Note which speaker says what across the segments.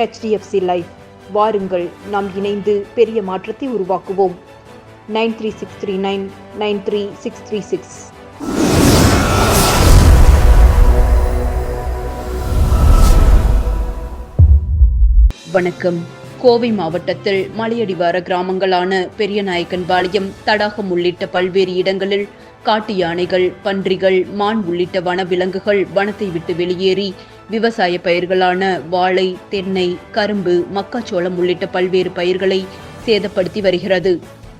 Speaker 1: HDFC life வாருங்கள் நாம் இணைந்து பெரிய மாற்றத்தை உருவாக்குவோம். Nine three six three nine nine three six three six. வணக்கம். கோவை மாவட்டத்தில் மலையடிவார கிராமங்களான பெரியநாயக்கன்பாளையம் தடாகம் உள்ளிட்ட பல்வேறு இடங்களில் காட்டு யானைகள் பன்றிகள் மான் உள்ளிட்ட வனவிலங்குகள் வனத்தை விட்டு வெளியேறி விவசாய பயிர்களான வாழை தென்னை கரும்பு மக்காச்சோளம் உள்ளிட்ட பல்வேறு பயிர்களை சேதப்படுத்தி வருகிறது.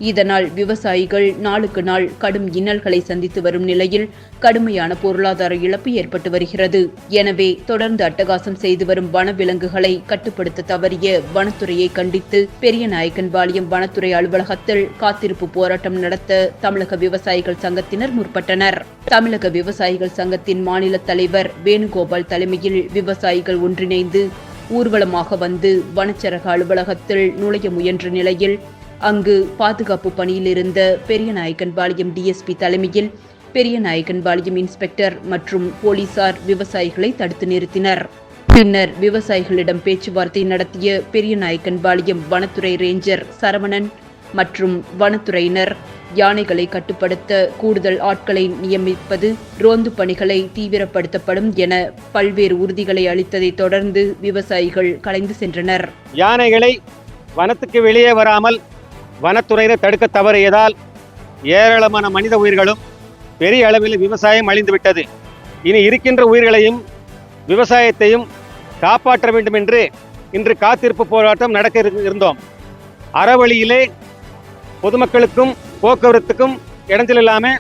Speaker 1: இதனால் விவசாயிகள் நாளுக்கு நாள் கடும் இன்னல்களை சந்தித்து வரும் நிலையில் கடுமையான பொருளாதார இழப்பு ஏற்பட்டு வருகிறது. எனவே தொடர்ந்து அட்டகாசம் செய்து வரும் வனவிலங்குகளை கட்டுப்படுத்த தவறிய வனத்துறையை கண்டித்து பெரியநாயக்கன்பாளையம் வனத்துறை அலுவலகத்தில் காத்திருப்பு போராட்டம் நடத்த தமிழக விவசாயிகள் சங்கத்தினர் முற்பட்டனர். தமிழக விவசாயிகள் சங்கத்தின் மாநில தலைவர் வேணுகோபால் தலைமையில் விவசாயிகள் ஒன்றிணைந்து ஊர்வலமாக வந்து வனச்சரக அலுவலகத்தில் நுழைய முயன்ற நிலையில் அங்கு பாதுகாப்பு பணியில் இருந்த பெரியநாயக்கன்பாளையம் டிஎஸ்பி தலைமையில் பெரியநாயக்கன்பாளையம் இன்ஸ்பெக்டர் மற்றும் போலீசார் விவசாயிகளை தடுத்து நிறுத்தினர். பின்னர் விவசாயிகளிடம் பேச்சுவார்த்தை நடத்திய பெரியநாயக்கன்பாளையம் வனத்துறை ரேஞ்சர் சரவணன் மற்றும் வனத்துறையினர் யானைகளை கட்டுப்படுத்த கூடுதல் ஆட்களை நியமிப்பது ரோந்து பணிகளை தீவிரப்படுத்தப்படும் என பல்வேறு உறுதிகளை அளித்ததை தொடர்ந்து விவசாயிகள் கலைந்து சென்றனர்.
Speaker 2: யானைகளை வனத்துக்கு வெளியே வராமல் வனத்துறையினர் தடுக்க தவறியதால் ஏராளமான மனித உயிர்களும் பெரிய அளவில் விவசாயம் அழிந்துவிட்டது. இனி இருக்கின்ற உயிர்களையும் விவசாயத்தையும் காப்பாற்ற வேண்டும் என்று இன்று காத்திருப்பு போராட்டம் நடக்க இருந்தோம். அறவழியிலே பொதுமக்களுக்கும் போக்குவரத்துக்கும் இடைஞ்சல் இல்லாமல்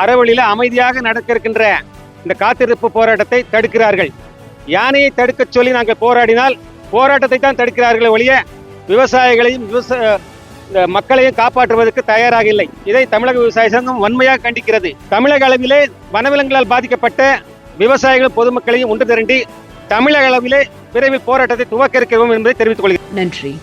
Speaker 2: அறவழியில் அமைதியாக நடக்க இருக்கின்ற இந்த காத்திருப்பு போராட்டத்தை தடுக்கிறார்கள். யானையை தடுக்கச் சொல்லி நாங்கள் போராடினால் போராட்டத்தை தான் தடுக்கிறார்களே ஒழிய விவசாயிகளையும் விவசாய மக்களையும் காப்பாற்றுவதற்கு தயாராக இல்லை. இதை தமிழக விவசாய சங்கம் வன்மையாக கண்டிக்கிறது. தமிழக அளவிலே வனவிலங்குகளால் பாதிக்கப்பட்ட விவசாயிகள் பொதுமக்களையும் ஒன்று திரண்டி தமிழக அளவிலே விரைவில் போராட்டத்தை துவக்க இருக்கிறோம் என்பதை தெரிவித்துக் கொள்கிறேன்.
Speaker 1: நன்றி.